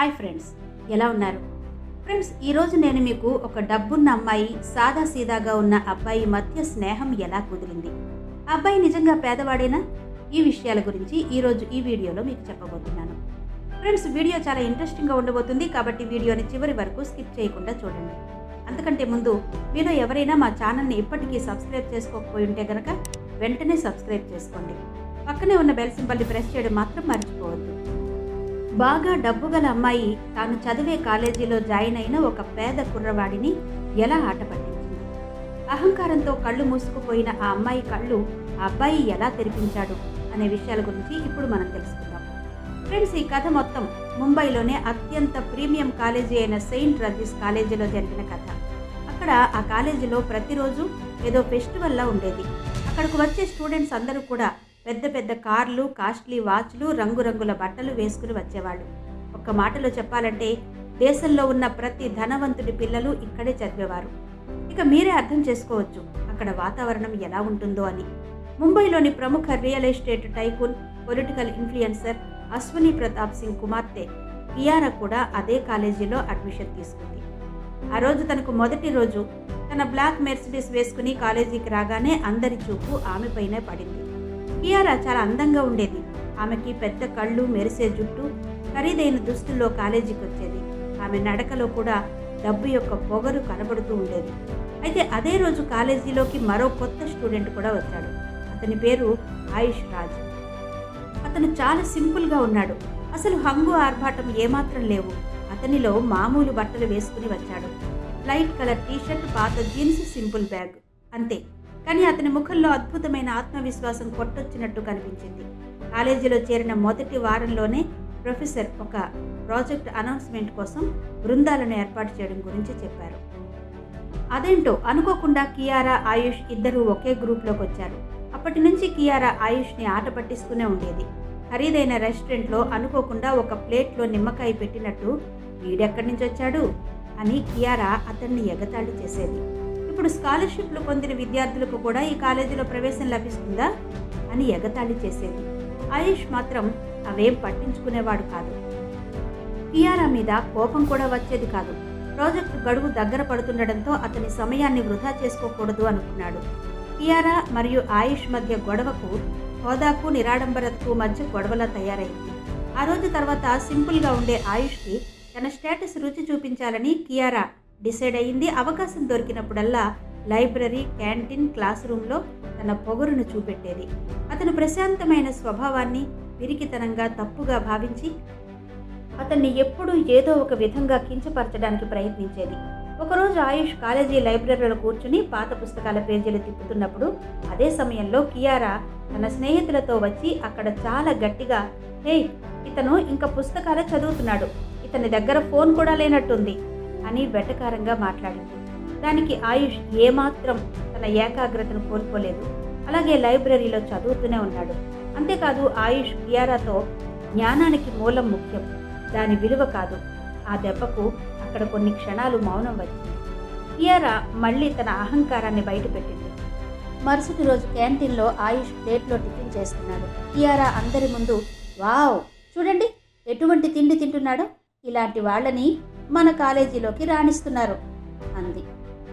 Hi friends ఎలా ఉన్నారు? Friends ఈరోజు నేను మీకు ఒక డబ్బున్న అమ్మాయి సాదా సీదాగా ఉన్న అబ్బాయి మధ్య స్నేహం ఎలా కుదిరింది? అబ్బాయి నిజంగా పేదవాడేనా? ఈ విషయాల గురించి ఈరోజు ఈ వీడియోలో మీకు చెప్పబోతున్నాను. ఫ్రెండ్స్ వీడియో చాలా ఇంట్రెస్టింగ్గా ఉండబోతుంది కాబట్టి వీడియోని చివరి వరకు స్కిప్ చేయకుండా చూడండి. అంతకంటే ముందు మీలో ఎవరైనా మా ఛానల్ని ఇప్పటికీ సబ్స్క్రైబ్ చేసుకోకపోయి ఉంటే కనుక వెంటనే సబ్స్క్రైబ్ చేసుకోండి. పక్కనే ఉన్న బెల్ సింబల్ని ప్రెస్ చేయడం మాత్రం మర్చిపోవద్దు. బాగా డబ్బు గల అమ్మాయి తాను చదివే కాలేజీలో జాయిన్ అయిన ఒక పేద కుర్రవాడిని ఎలా ఆట పట్టించింది? అహంకారంతో కళ్ళు మూసుకుపోయిన ఆ అమ్మాయి కళ్ళు ఆ అబ్బాయి ఎలా తెరిపించాడు అనే విషయాల గురించి ఇప్పుడు మనం తెలుసుకుందాం. ఫ్రెండ్స్ ఈ కథ మొత్తం ముంబైలోనే అత్యంత ప్రీమియం కాలేజీ అయిన సెయింట్ రజీస్ కాలేజీలో జరిగిన కథ. అక్కడ ఆ కాలేజీలో ప్రతిరోజు ఏదో ఫెస్టివల్లా ఉండేది. అక్కడికి వచ్చే స్టూడెంట్స్ అందరూ కూడా పెద్ద పెద్ద కార్లు కాస్ట్లీ వాచ్లు రంగురంగుల బట్టలు వేసుకుని వచ్చేవాళ్ళు. ఒక్క మాటలో చెప్పాలంటే దేశంలో ఉన్న ప్రతి ధనవంతుడి పిల్లలు ఇక్కడే చదివేవారు. ఇక మీరే అర్థం చేసుకోవచ్చు అక్కడ వాతావరణం ఎలా ఉంటుందో అని. ముంబైలోని ప్రముఖ real estate tycoon political influencer Ashwini Pratap Singh కుమార్తె కియారా కూడా అదే కాలేజీలో అడ్మిషన్ తీసుకుంది. ఆ రోజు తనకు మొదటి రోజు తన బ్లాక్ మెర్సిడీస్ వేసుకుని కాలేజీకి రాగానే అందరి చూపు ఆమెపైనే పడింది. కియారా చాలా అందంగా ఉండేది. ఆమెకి పెద్ద కళ్ళు మెరిసే జుట్టు ఖరీదైన దుస్తుల్లో కాలేజీకి వచ్చేది. ఆమె నడకలో కూడా డబ్బు యొక్క పొగరు కనబడుతూ ఉండేది. అయితే అదే రోజు కాలేజీలోకి మరో కొత్త స్టూడెంట్ కూడా వచ్చాడు. అతని పేరు ఆయుష్ రాజ్. అతను చాలా సింపుల్గా ఉన్నాడు. అసలు హంగు ఆర్భాటం ఏమాత్రం లేవు. అతనిలో మామూలు బట్టలు వేసుకుని వచ్చాడు. లైట్ కలర్ టీషర్ట్ పాత జీన్స్ సింపుల్ బ్యాగ్. అంతే. కానీ అతని ముఖంలో అద్భుతమైన ఆత్మవిశ్వాసం కొట్టొచ్చినట్టు కనిపించింది. కాలేజీలో చేరిన మొదటి వారంలోనే ప్రొఫెసర్ ఒక ప్రాజెక్ట్ అనౌన్స్మెంట్ కోసం బృందాలను ఏర్పాటు చేయడం గురించి చెప్పారు. అదేంటో అనుకోకుండా కియారా ఆయుష్ ఇద్దరూ ఒకే గ్రూప్లోకి వచ్చారు. అప్పటి నుంచి కియారా ఆయుష్ని ఆట పట్టిస్తూనే ఉండేది. ఖరీదైన రెస్టారెంట్లో అనుకోకుండా ఒక ప్లేట్లో నిమ్మకాయ పెట్టినట్టు వీడెక్కడి నుంచి వచ్చాడు? అని కియారా అతన్ని ఎగతాళి చేసేది. ఇప్పుడు స్కాలర్షిప్లు పొందిన విద్యార్థులకు కూడా ఈ కాలేజీలో ప్రవేశం లభిస్తుందా అని ఎగతాళి చేసేది. ఆయుష్ మాత్రం అవేం పట్టించుకునేవాడు కాదు. కియారా మీద కోపం కూడా వచ్చేది కాదు. ప్రాజెక్టు గడువు దగ్గర పడుతుండడంతో అతని సమయాన్ని వృధా చేసుకోకూడదు అనుకున్నాడు. కియారా మరియు ఆయుష్ మధ్య గొడవకు హోదాకు నిరాడంబరతకు మధ్య గొడవలా తయారైంది. ఆ రోజు తర్వాత సింపుల్గా ఉండే ఆయుష్కి తన స్టేటస్ రుచి చూపించాలని కియారా డిసైడ్ అయ్యింది. అవకాశం దొరికినప్పుడల్లా లైబ్రరీ క్యాంటీన్ క్లాస్ రూమ్లో తన పొగరును చూపెట్టేది. అతను ప్రశాంతమైన స్వభావాన్ని విరికితనంగా తప్పుగా భావించి అతన్ని ఎప్పుడూ ఏదో ఒక విధంగా కించపరచడానికి ప్రయత్నించేది. ఒకరోజు ఆయుష్ కాలేజీ లైబ్రరీలో కూర్చుని పాత పుస్తకాల పేజీలు తిప్పుతున్నప్పుడు అదే సమయంలో కియారా తన స్నేహితులతో వచ్చి అక్కడ చాలా గట్టిగా హే ఇతను ఇంకా పుస్తకాలే చదువుతున్నాడు. ఇతని దగ్గర ఫోన్ కూడా లేనట్టుంది. అని వెటకారంగా మాట్లాడింది. దానికి ఆయుష్ ఏమాత్రం తన ఏకాగ్రతను కోల్పోలేదు. అలాగే లైబ్రరీలో చదువుతూనే ఉన్నాడు. అంతేకాదు ఆయుష్ కియారాతో జ్ఞానానికి మూలం ముఖ్యం. దాని విలువ కాదు. ఆ దెబ్బకు అక్కడ కొన్ని క్షణాలు మౌనం వచ్చింది. కియారా మళ్ళీ తన అహంకారాన్ని బయటపెట్టింది. మరుసటి రోజు క్యాంటీన్లో ఆయుష్ ప్లేట్లో టిఫిన్ చేస్తున్నాడు. కియారా అందరి ముందు వావ్! చూడండి! ఎటువంటి తిండి తింటున్నాడో? ఇలాంటి వాళ్ళని మన కాలేజీలోకి రాణిస్తున్నారు అంది.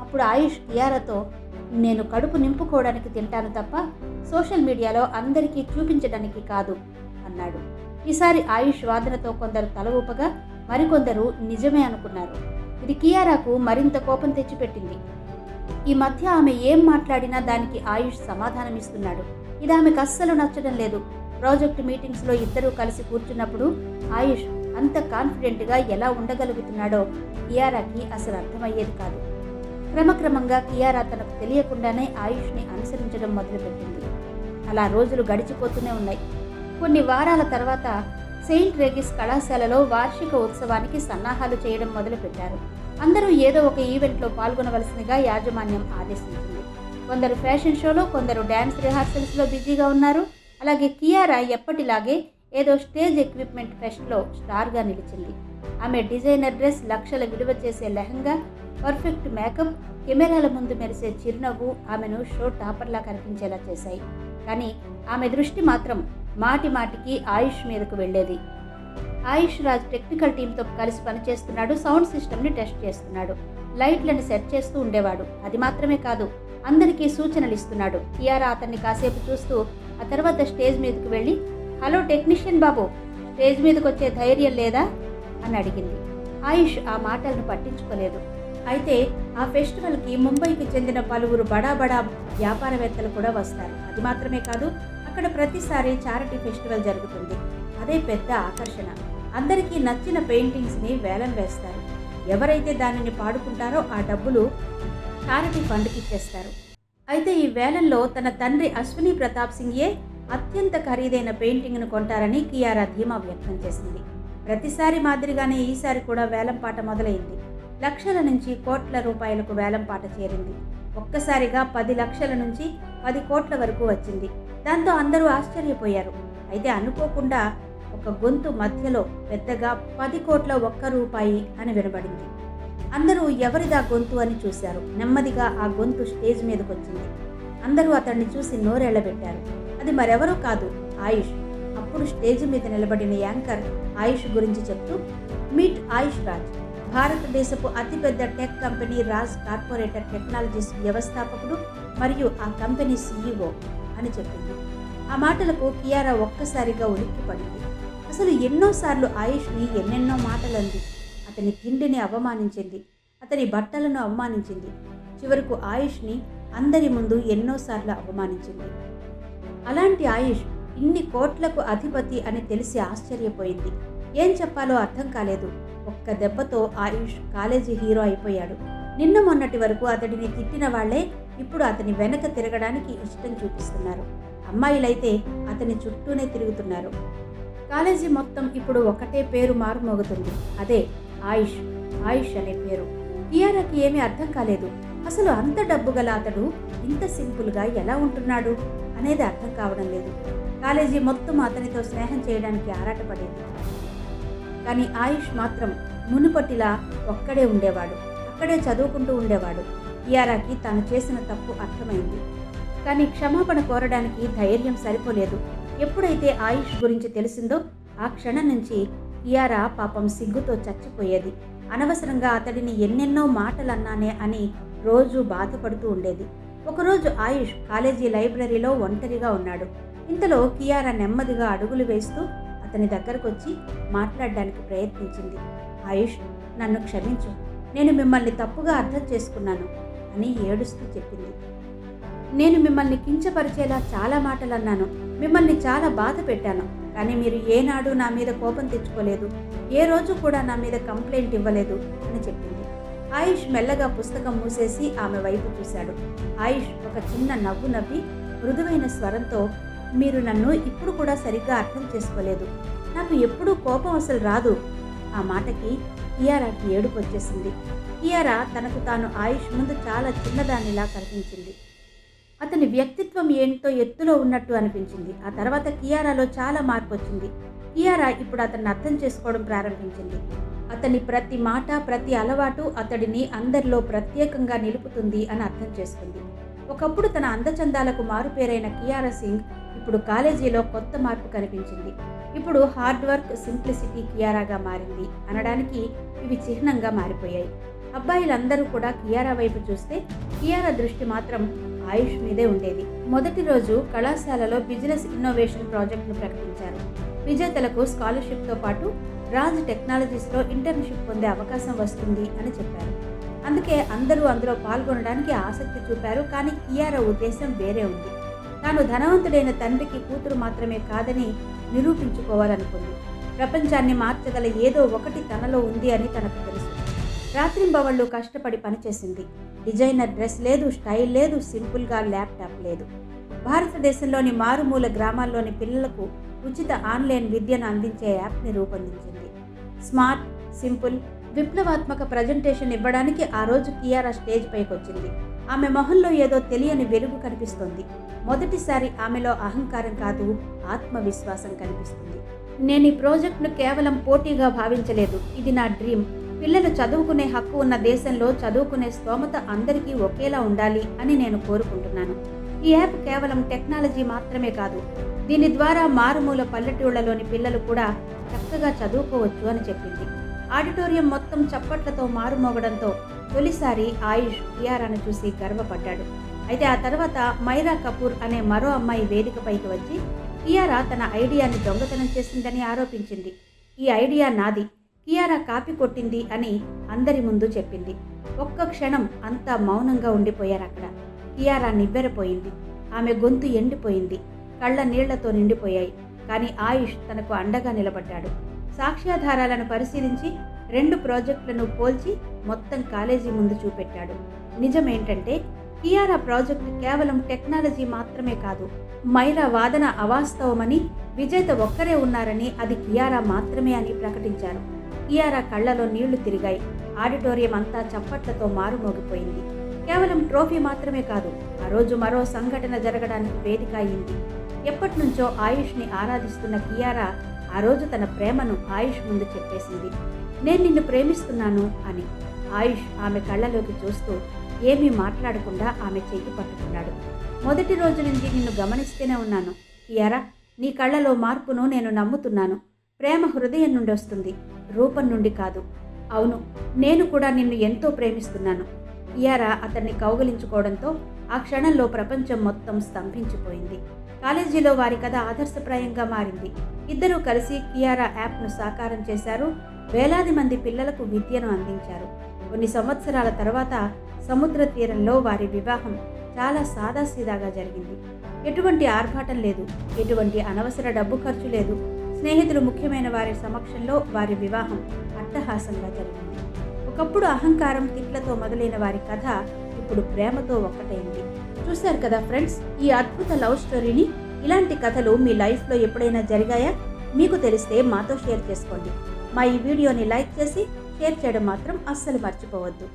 అప్పుడు ఆయుష్ కియారాతో నేను కడుపు నింపుకోవడానికి తింటాను తప్ప సోషల్ మీడియాలో అందరికీ చూపించడానికి కాదు అన్నాడు. ఈసారి ఆయుష్ వాదనతో కొందరు తల ఊపగా మరికొందరు నిజమే అనుకున్నారు. ఇది కియారాకు మరింత కోపం తెచ్చిపెట్టింది. ఈ మధ్య ఆమె ఏం మాట్లాడినా దానికి ఆయుష్ సమాధానమిస్తున్నాడు ఇది ఆమెకు అస్సలు నచ్చడం లేదు. ప్రాజెక్ట్ మీటింగ్స్లో ఇద్దరూ కలిసి కూర్చున్నప్పుడు ఆయుష్ అంత కాన్ఫిడెంట్గా ఎలా ఉండగలుగుతున్నాడో కియారాకి అసలు అర్థమయ్యేది కాదు. క్రమక్రమంగా కియారా తనకు తెలియకుండానే ఆయుష్ని అనుసరించడం మొదలుపెట్టింది. అలా రోజులు గడిచిపోతూనే ఉన్నాయి. కొన్ని వారాల తర్వాత సెయింట్ రేగిస్ కళాశాలలో వార్షిక ఉత్సవానికి సన్నాహాలు చేయడం మొదలుపెట్టారు. అందరూ ఏదో ఒక ఈవెంట్లో పాల్గొనవలసిందిగా యాజమాన్యం ఆదేశించింది. కొందరు ఫ్యాషన్ షోలో కొందరు డ్యాన్స్ రిహార్సల్స్లో బిజీగా ఉన్నారు. అలాగే కియారా ఎప్పటిలాగే ఏదో స్టేజ్ ఎక్విప్మెంట్ ఫెస్ట్లో స్టార్గా నిలిచింది. ఆమె డిజైనర్ డ్రెస్ లక్షల విలువ చేసే లెహంగా పర్ఫెక్ట్ మేకప్ కెమెరాల ముందు మెరిసే చిరునవ్వు ఆమెను షో టాపర్లా కనిపించేలా చేశాయి. కానీ ఆమె దృష్టి మాత్రం మాటి మాటికి ఆయుష్ మీదకు వెళ్ళేది. ఆయుష్ రాజ్ టెక్నికల్ టీంతో కలిసి పనిచేస్తున్నాడు సౌండ్ సిస్టమ్ని టెస్ట్ చేస్తున్నాడు. లైట్లను సెట్ చేస్తూ ఉండేవాడు. అది మాత్రమే కాదు అందరికీ సూచనలు ఇస్తున్నాడు. కియారా అతన్ని కాసేపు చూస్తూ ఆ తర్వాత స్టేజ్ మీదకు వెళ్ళి హలో టెక్నీషియన్ బాబు స్టేజ్ మీదకి వచ్చే ధైర్యం లేదా? అని అడిగింది. ఆయుష్ ఆ మాటలను పట్టించుకోలేదు. అయితే ఆ ఫెస్టివల్కి ముంబైకి చెందిన పలువురు బడా బడా వ్యాపారవేత్తలు కూడా వస్తారు. అది మాత్రమే కాదు అక్కడ ప్రతిసారి చారిటీ ఫెస్టివల్ జరుగుతుంది. అదే పెద్ద ఆకర్షణ. అందరికీ నచ్చిన పెయింటింగ్స్ని వేలం వేస్తారు. ఎవరైతే దానిని పాడుకుంటారో ఆ డబ్బులు చారిటీ ఫండ్కి ఇచ్చేస్తారు. అయితే ఈ వేలంలో తన తండ్రి అశ్విని ప్రతాప్ సింగే అత్యంత ఖరీదైన పెయింటింగ్ను కొంటారని కియారా ధీమా వ్యక్తం చేసింది. ప్రతిసారి మాదిరిగానే ఈసారి కూడా వేలంపాట మొదలైంది. లక్షల నుంచి కోట్ల రూపాయలకు వేలంపాట చేరింది. ఒక్కసారిగా పది లక్షల నుంచి పది కోట్ల వరకు వచ్చింది. దాంతో అందరూ ఆశ్చర్యపోయారు. అయితే అనుకోకుండా ఒక గొంతు మధ్యలో పెద్దగా పది కోట్ల ఒక్క రూపాయి అని వినబడింది. అందరూ ఎవరిదా గొంతు అని చూశారు. నెమ్మదిగా ఆ గొంతు స్టేజ్ మీదకి వచ్చింది అందరూ అతన్ని చూసి నోరెళ్ళబెట్టారు అది మరెవరూ కాదు ఆయుష్. అప్పుడు స్టేజ్ మీద నిలబడిన యాంకర్ ఆయుష్ గురించి చెప్తూ మీట్ ఆయుష్ రాజ్. భారతదేశపు అతిపెద్ద tech company Raj corporator technologies వ్యవస్థాపకుడు మరియు ఆ కంపెనీ సీఈఓ అని చెప్పింది. ఆ మాటలకు కియారా ఒక్కసారిగా ఉలిక్కిపడింది. అసలు ఎన్నోసార్లు ఆయుష్ని ఎన్నెన్నో మాటలంది. అతని తిండిని అవమానించింది. అతని బట్టలను అవమానించింది. చివరకు ఆయుష్ని అందరి ముందు ఎన్నోసార్లు అవమానించింది. అలాంటి ఆయుష్ ఇన్ని కోట్లకు అధిపతి అని తెలిసి ఆశ్చర్యపోయింది. ఏం చెప్పాలో అర్థం కాలేదు. ఒక్క దెబ్బతో ఆయుష్ కాలేజీ హీరో అయిపోయాడు. నిన్న మొన్నటి వరకు అతడిని తిట్టిన వాళ్ళే ఇప్పుడు అతని వెనక తిరగడానికి ఇష్టం చూపిస్తున్నారు. అమ్మాయిలైతే అతని చుట్టూనే తిరుగుతున్నారు. కాలేజీ మొత్తం ఇప్పుడు ఒకటే పేరు మారుమోగుతుంది. అదే ఆయుష్. ఆయుష్ అనే పేరు. కియారాకి ఏమీ అర్థం కాలేదు. అసలు అంత డబ్బు గల అతడు ఇంత సింపుల్గా ఎలా ఉంటున్నాడు? అనేది అర్థం కావడం లేదు. కాలేజీ మొత్తం అతనితో స్నేహం చేయడానికి ఆరాటపడేది. కానీ ఆయుష్ మాత్రం మునుపటిలా ఒక్కడే ఉండేవాడు. అక్కడే చదువుకుంటూ ఉండేవాడు. కియారాకి తాను చేసిన తప్పు అర్థమైంది. కానీ క్షమాపణ కోరడానికి ధైర్యం సరిపోలేదు. ఎప్పుడైతే ఆయుష్ గురించి తెలిసిందో ఆ క్షణం నుంచి కియారా పాపం సిగ్గుతో చచ్చిపోయేది. అనవసరంగా అతడిని ఎన్నెన్నో మాటలన్నానే అని రోజు బాధపడుతూ ఉండేది. ఒకరోజు ఆయుష్ కాలేజీ లైబ్రరీలో ఒంటరిగా ఉన్నాడు. ఇంతలో కియారా నెమ్మదిగా అడుగులు వేస్తూ అతని దగ్గరకు వచ్చి మాట్లాడడానికి ప్రయత్నించింది. ఆయుష్ నన్ను క్షమించు. నేను మిమ్మల్ని తప్పుగా అర్థం చేసుకున్నాను అని ఏడుస్తూ చెప్పింది. నేను మిమ్మల్ని కించపరిచేలా చాలా మాటలు అన్నాను మిమ్మల్ని చాలా బాధ పెట్టాను. కానీ మీరు ఏనాడు నా మీద కోపం తెచ్చుకోలేదు. ఏ రోజు కూడా నా మీద కంప్లైంట్ ఇవ్వలేదు అని చెప్పింది. ఆయుష్ మెల్లగా పుస్తకం మూసేసి ఆమె వైపు చూశాడు. ఆయుష్ ఒక చిన్న నవ్వు నవ్వి మృదువైన స్వరంతో మీరు నన్ను ఇప్పుడు కూడా సరిగ్గా అర్థం చేసుకోలేదు. నాకు ఎప్పుడూ కోపం అసలు రాదు. ఆ మాటకి కియారాకి ఏడుపు వచ్చేసింది. కియారా తనకు తాను ఆయుష్ ముందు చాలా చిన్నదానిలా కనిపించింది. అతని వ్యక్తిత్వం ఏంటో ఎత్తులో ఉన్నట్టు అనిపించింది. ఆ తర్వాత కియారాలో చాలా మార్పు వచ్చింది. కియారా ఇప్పుడు అతన్ని అర్థం చేసుకోవడం ప్రారంభించింది. అతని ప్రతి మాట ప్రతి అలవాటు అతడిని అందరిలో ప్రత్యేకంగా నిలుపుతుంది అని అర్థం చేసుకుంది. ఒకప్పుడు తన అందచందాలకు మారుపేరైన కియారా సింగ్ ఇప్పుడు కాలేజీలో కొత్త మార్పు కనిపించింది. ఇప్పుడు హార్డ్ వర్క్ సింప్లిసిటీ కియారాగా మారింది. అనడానికి ఇవి చిహ్నంగా మారిపోయాయి. అబ్బాయిలందరూ కూడా కియారా వైపు చూస్తే కియారా దృష్టి మాత్రం ఆయుష్ మీదే ఉండేది. మొదటి రోజు కళాశాలలో బిజినెస్ ఇన్నోవేషన్ ప్రాజెక్టును ప్రకటించారు. విజేతలకు స్కాలర్షిప్తో పాటు రాజ్ టెక్నాలజీస్లో ఇంటర్న్షిప్ పొందే అవకాశం వస్తుంది అని చెప్పారు. అందుకే అందరూ అందులో పాల్గొనడానికి ఆసక్తి చూపారు. కానీ కియారా ఉద్దేశం వేరే ఉంది. తాను ధనవంతుడైన తండ్రికి కూతురు మాత్రమే కాదని నిరూపించుకోవాలనుకుంది. ప్రపంచాన్ని మార్చగల ఏదో ఒకటి తనలో ఉంది అని తనకు తెలుసు. రాత్రింబవళ్ళు కష్టపడి పనిచేసింది. డిజైనర్ డ్రెస్ లేదు స్టైల్ లేదు సింపుల్గా ల్యాప్టాప్ లేదు. భారతదేశంలోని మారుమూల గ్రామాల్లోని పిల్లలకు ఉచిత ఆన్లైన్ విద్యను అందించే యాప్ని రూపొందించింది. స్మార్ట్ సింపుల్ విప్లవాత్మక ప్రజెంటేషన్ ఇవ్వడానికి ఆ రోజు కియారా స్టేజ్ పైకి వచ్చింది ఆమె మొహంలో ఏదో తెలియని వెలుగు కనిపిస్తోంది. మొదటిసారి ఆమెలో అహంకారం కాదు ఆత్మవిశ్వాసం కనిపిస్తుంది. నేను ఈ ప్రాజెక్ట్ను కేవలం పోటీగా భావించలేదు. ఇది నా డ్రీమ్. పిల్లలు చదువుకునే హక్కు ఉన్న దేశంలో చదువుకునే స్తోమత అందరికీ ఒకేలా ఉండాలి అని నేను కోరుకుంటున్నాను. ఈ యాప్ కేవలం టెక్నాలజీ మాత్రమే కాదు దీని ద్వారా మారుమూల పల్లెటూళ్ళలోని పిల్లలు కూడా చక్కగా చదువుకోవచ్చు అని చెప్పింది. ఆడిటోరియం మొత్తం చప్పట్లతో మారుమోగడంతో తొలిసారి ఆయుష్ కియారాను చూసి గర్వపడ్డాడు. అయితే ఆ తర్వాత మైరా కపూర్ అనే మరో అమ్మాయి వేదికపైకి వచ్చి కియారా తన ఐడియాని దొంగతనం చేసిందని ఆరోపించింది. ఈ ఐడియా నాది కియారా కాపీ కొట్టింది అని అందరి ముందు చెప్పింది. ఒక్క క్షణం అంతా మౌనంగా ఉండిపోయారు అక్కడ కియారా నివ్వెరపోయింది ఆమె గొంతు ఎండిపోయింది. కళ్ళ నీళ్ళతో నిండిపోయాయి. కానీ ఆయుష్ తనకు అండగా నిలబడ్డాడు. సాక్ష్యాధారాలను పరిశీలించి రెండు ప్రాజెక్టులను పోల్చి మొత్తం కాలేజీ ముందు చూపెట్టాడు. నిజమేంటంటే కియారా ప్రాజెక్ట్ కేవలం టెక్నాలజీ మాత్రమే కాదు మైరా వాదన అవాస్తవమని విజేత ఒక్కరే ఉన్నారని అది కియారా మాత్రమే అని ప్రకటించారు. కియారా కళ్ళలో నీళ్ళు తిరిగాయి. ఆడిటోరియం అంతా చప్పట్లతో మారుమోగిపోయింది. కేవలం ట్రోఫీ మాత్రమే కాదు ఆ రోజు మరో సంఘటన జరగడానికి వేదిక అయింది. ఎప్పటి నుంచో ఆయుష్ని ఆరాధిస్తున్న కియారా ఆ రోజు తన ప్రేమను ఆయుష్ ముందు చెప్పేసింది. నేను నిన్ను ప్రేమిస్తున్నాను అని. ఆయుష్ ఆమె కళ్ళలోకి చూస్తూ ఏమీ మాట్లాడకుండా ఆమె చేయి పట్టుకున్నాడు. మొదటి రోజు నుంచి నిన్ను గమనిస్తూనే ఉన్నాను. కియారా నీ కళ్ళలో మార్పును నేను నమ్ముతున్నాను. ప్రేమ హృదయం నుండి వస్తుంది రూపం నుండి కాదు. అవును నేను కూడా నిన్ను ఎంతో ప్రేమిస్తున్నాను. కియారా అతన్ని కౌగలించుకోవడంతో ఆ క్షణంలో ప్రపంచం మొత్తం స్తంభించిపోయింది. కాలేజీలో వారి కథ ఆదర్శప్రాయంగా మారింది. ఇద్దరూ కలిసి కియారా యాప్ను సాకారం చేశారు. వేలాది మంది పిల్లలకు విద్యను అందించారు. కొన్ని సంవత్సరాల తర్వాత సముద్ర తీరంలో వారి వివాహం చాలా సాదాసీదాగా జరిగింది. ఎటువంటి ఆర్భాటం లేదు. ఎటువంటి అనవసర డబ్బు ఖర్చు లేదు. స్నేహితులు ముఖ్యమైన వారి సమక్షంలో వారి వివాహం అట్టహాసంగా జరిగింది. ఒకప్పుడు అహంకారం తిట్లతో మొదలైన వారి కథ ఇప్పుడు ప్రేమతో ఒక్కటైంది. చూశారు కదా ఫ్రెండ్స్ ఈ అద్భుత లవ్ స్టోరీని? ఇలాంటి కథలు మీ లైఫ్లో ఎప్పుడైనా జరిగాయా? మీకు తెలిస్తే మాతో షేర్ చేసుకోండి. మా ఈ వీడియోని లైక్ చేసి షేర్ చేయడం మాత్రం అస్సలు మర్చిపోవద్దు.